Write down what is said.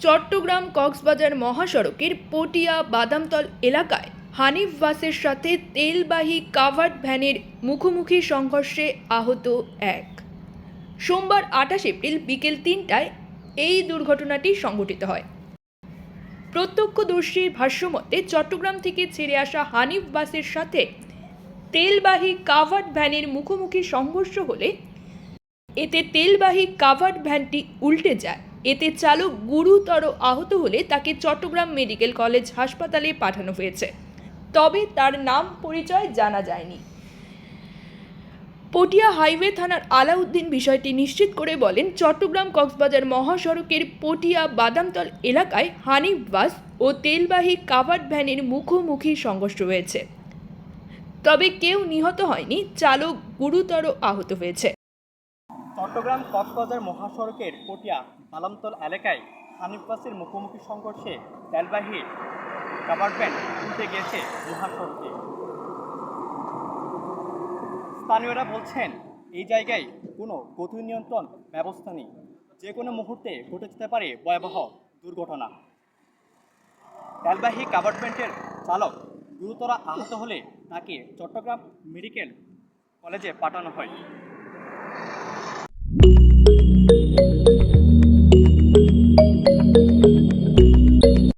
চট্টগ্রাম কক্সবাজার মহাসড়কের পটিয়া বাদামতল এলাকায় হানিফ বাসের সাথে তেলবাহী কাভার্ড ভ্যানের মুখোমুখি সংঘর্ষে আহত এক। সোমবার আঠাশ এপ্রিল বিকেল তিনটায় এই দুর্ঘটনাটি সংঘটিত হয়। প্রত্যক্ষদর্শীর ভাষ্যমতে চট্টগ্রাম থেকে ছেড়ে আসা হানিফ বাসের সাথে তেলবাহী কাভার্ড ভ্যানের মুখোমুখি সংঘর্ষ হলে এতে তেলবাহী কাভার্ড ভ্যানটি উল্টে যায়। এতে চালক গুরুতর আহত হলে তাকে চট্টগ্রাম মেডিকেল কলেজ হাসপাতালে পাঠানো হয়েছে। তবে তার নাম পরিচয় জানা যায়নি। পটিয়া হাইওয়ে থানার আলাউদ্দিন বিষয়টি নিশ্চিত করে বলেন, চট্টগ্রাম কক্সবাজার মহাসড়কের পটিয়া বাদামতল এলাকায় হানিফ বাস ও তেলবাহী কাভার্ড ভ্যানের মুখোমুখি সংঘর্ষ হয়েছে। তবে কেউ নিহত হয়নি, চালক গুরুতর আহত হয়েছে। চট্টগ্রাম কক্সবাজার মহাসড়কের পটিয়া বালামতল এলাকায় হানিফ বাসের মুখোমুখি সংঘর্ষে তেলবাহী কাভার্ডভ্যান উল্টে গিয়েছে মহাসড়কে। স্থানীয়রা বলছেন, এই জায়গায় কোনো গতি নিয়ন্ত্রণ ব্যবস্থা নেই। যে কোনো মুহূর্তে ঘটে যেতে পারে ভয়াবহ দুর্ঘটনা। তেলবাহী কাভার্ডভ্যান্টের চালক গুরুতর আহত হলে তাকে চট্টগ্রাম মেডিকেল কলেজে পাঠানো হয়। thank you